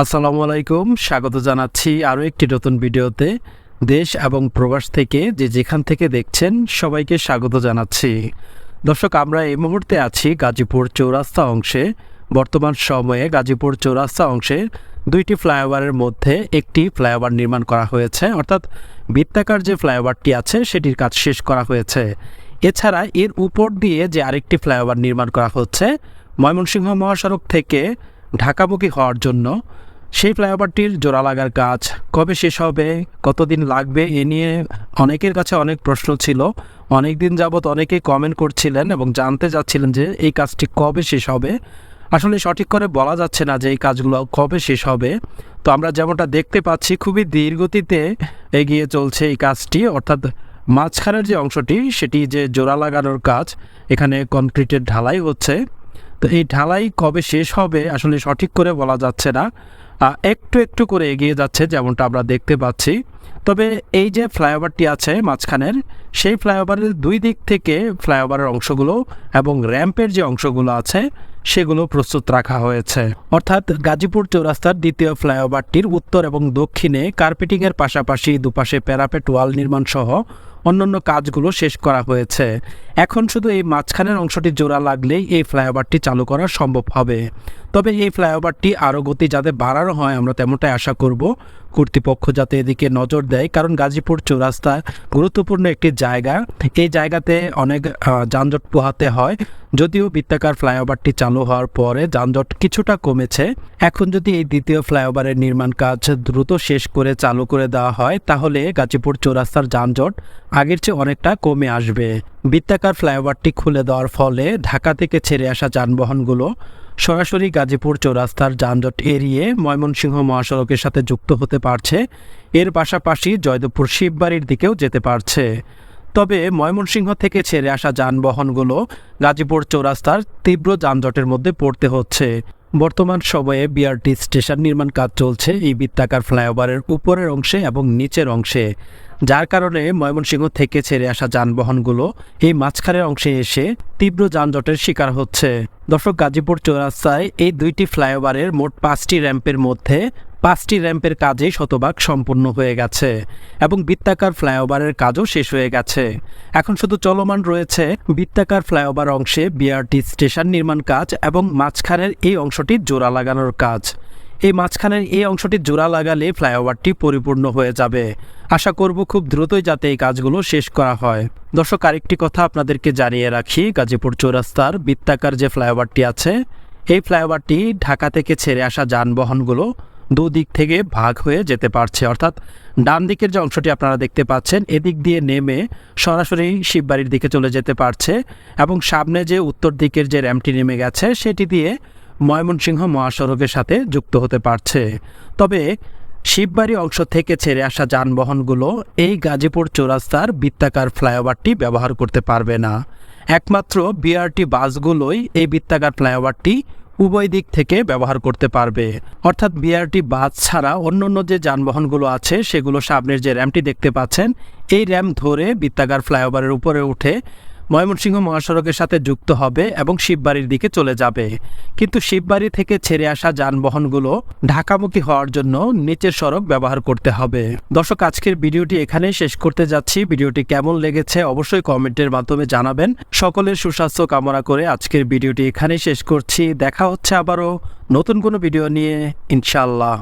আসসালামু আলাইকুম, স্বাগত জানাচ্ছি আরও একটি নতুন ভিডিওতে। দেশ এবং প্রবাস থেকে যে যেখান থেকে দেখছেন সবাইকে স্বাগত জানাচ্ছি। দর্শক, আমরা এই মুহূর্তে আছি গাজীপুর চৌরাস্তা অংশে। বর্তমান সময়ে গাজীপুর চৌরাস্তা অংশে দুইটি ফ্লাইওভারের মধ্যে একটি ফ্লাইওভার নির্মাণ করা হয়েছে। অর্থাৎ বৃত্তাকার যে ফ্লাইওভারটি আছে, সেটির কাজ শেষ করা হয়েছে। এছাড়া এর উপর দিয়ে যে আরেকটি ফ্লাইওভার নির্মাণ করা হচ্ছে, ময়মনসিংহ মহাসড়ক থেকে ঢাকামুখী হওয়ার জন্য সেই ফ্লাইওভারটির জোড়া লাগার কাজ। কবে শেষ হবে? কতদিন লাগবে? এ নিয়ে অনেকের কাছে অনেক প্রশ্ন ছিল। অনেক দিন যাবৎ অনেকেই কমেন্ট করছিলেন এবং জানতে চাচ্ছিলেন যে এই কাজটি কবে শেষ হবে। আসলে সঠিক করে বলা যাচ্ছে না যে এই কাজগুলো কবে শেষ হবে। তো আমরা যেমনটা দেখতে পাচ্ছি, খুবই ধীরগতিতে এগিয়ে চলছে এই কাজটি। অর্থাৎ মাঝখানের যে অংশটি, সেটি যে জোড়া লাগানোর কাজ, এখানে কনক্রিটের ঢালাই হচ্ছে। তো এই ঢালাই কবে শেষ হবে আসলে সঠিক করে বলা যাচ্ছে না। একটু একটু করে এগিয়ে যাচ্ছে যেমনটা আমরা দেখতে পাচ্ছি। তবে এই যে ফ্লাইওভারটি আছে মাঝখানের, সেই ফ্লাইওভারের দুই দিক থেকে ফ্লাইওভারের অংশগুলো এবং র্যাম্পের যে অংশগুলো আছে, সেগুলো প্রস্তুত রাখা হয়েছে। অর্থাৎ গাজীপুর চৌরাস্তার দ্বিতীয় ফ্লাইওভারটির উত্তর এবং দক্ষিণে কার্পেটিংয়ের পাশাপাশি দুপাশে প্যারাপেট ওয়াল নির্মাণ সহ অন্যান্য কাজগুলো শেষ করা হয়েছে। এখন শুধু এই মাঝখানের অংশটি জোড়া লাগলেই এই ফ্লাইওভারটি চালু করা সম্ভব হবে। তবে এই ফ্লাইওভারটি আরও গতি যাতে বাড়ানো হয়, আমরা তেমনটাই আশা করব। কর্তৃপক্ষ যাতে এদিকে নজর দেয়, কারণ গাজীপুর চৌরাস্তা গুরুত্বপূর্ণ একটি জায়গা। এই জায়গাতে অনেক যানজট পোহাতে হয়। যদিও বৃত্তাকার ফ্লাইওভারটি চালু হওয়ার পরে যানজট কিছুটা কমেছে, এখন যদি এই দ্বিতীয় ফ্লাইওভারের নির্মাণ কাজ দ্রুত শেষ করে চালু করে দেওয়া হয়, তাহলে গাজীপুর চৌরাস্তার যানজট আগের চেয়ে অনেকটা কমে আসবে। বৃত্তাকার ফ্লাইওভারটি খুলে দেওয়ার ফলে ঢাকা থেকে ছেড়ে আসা যানবাহনগুলো সরাসরি গাজীপুর চৌরাস্তার যানজট এড়িয়ে ময়মনসিংহ মহাসড়কের সাথে যুক্ত হতে পারছে। এর পাশাপাশি জয়দেবপুর শিববাড়ির দিকেও যেতে পারছে। তবে ময়মনসিংহ থেকে ছেড়ে আসা যানবাহনগুলো গাজীপুর চৌরাস্তার তীব্র যানজটের মধ্যে পড়তে হচ্ছে। বর্তমান সময়ে বিআরটি স্টেশন নির্মাণ কাজ চলছে এই বৃত্তাকার ফ্লাইওভারের উপরের অংশে এবং নিচের অংশে। যার কারণে ময়মনসিংহ থেকে ছেড়ে আসা যানবাহনগুলো এই মাঝখানের অংশে এসে তীব্র যানজটের শিকার হচ্ছে। দর্শক, গাজীপুর চৌরাস্তায় এই দুইটি ফ্লাইওভারের মোট পাঁচটি র্যাম্পের মধ্যে পাঁচটি র্যাম্পের কাজেই শতভাগ সম্পূর্ণ হয়ে গেছে এবং বৃত্তাকার ফ্লাইওভারের কাজও শেষ হয়ে গেছে। এখন শুধু চলমান রয়েছে বৃত্তাকার ফ্লাইওভার অংশে বিআরটি স্টেশন নির্মাণ কাজ এবং মাঝখানের এই অংশটি জোড়া লাগানোর কাজ। এই মাঝখানের এই অংশটি জোড়া লাগালে ফ্লাইওভারটি পরিপূর্ণ হয়ে যাবে। আশা করব খুব দ্রুতই যাতে এই কাজগুলো শেষ করা হয়। দর্শক, আরেকটি কথা আপনাদেরকে জানিয়ে রাখি। গাজীপুর চৌরাস্তার বৃত্তাকার যে ফ্লাইওভারটি আছে, এই ফ্লাইওভারটি ঢাকা থেকে ছেড়ে আসা যানবাহনগুলো দুদিক থেকে ভাগ হয়ে যেতে পারছে। অর্থাৎ ডান দিকের যে অংশটি আপনারা দেখতে পাচ্ছেন, এদিক দিয়ে নেমে সরাসরি শিববাড়ির দিকে চলে যেতে পারছে এবং সামনে যে উত্তর দিকের যে র্যামটি নেমে গেছে, সেটি দিয়ে ময়মনসিংহ মহাসড়কের সাথে যুক্ত হতে পারছে। তবে শিববাড়ি অংশ থেকে ছেড়ে আসা যানবাহনগুলো এই গাজীপুর চৌরাস্তার বৃত্তাকার ফ্লাইওভারটি ব্যবহার করতে পারবে না। একমাত্র বিআরটি বাসগুলোই এই বৃত্তাকার ফ্লাইওভারটি উভয় দিক থেকে ব্যবহার করতে পারবে। অর্থাৎ বিআরটি বাস ছাড়া অন্য অন্য যে যানবাহনগুলো আছে, সেগুলো সামনের যে র্যামটি দেখতে পাচ্ছেন। এই র্যাম ধরে বৃত্তাকার ফ্লাইওভারের উপরে উঠে ময়মনসিংহ মহাসড়কের সাথে যুক্ত হবে এবং শিববাড়ির দিকে চলে যাবে। কিন্তু শিববাড়ি থেকে ছেড়ে আসা যানবাহনগুলো ঢাকামুখী হওয়ার জন্য নিচের সড়ক ব্যবহার করতে হবে। দর্শক, আজকের ভিডিওটি এখানেই শেষ করতে যাচ্ছি। ভিডিওটি কেমন লেগেছে অবশ্যই কমেন্টের মাধ্যমে জানাবেন। সকলের সুস্বাস্থ্য কামনা করে আজকের ভিডিওটি এখানেই শেষ করছি। দেখা হচ্ছে আবারও নতুন কোনো ভিডিও নিয়ে ইনশাল্লাহ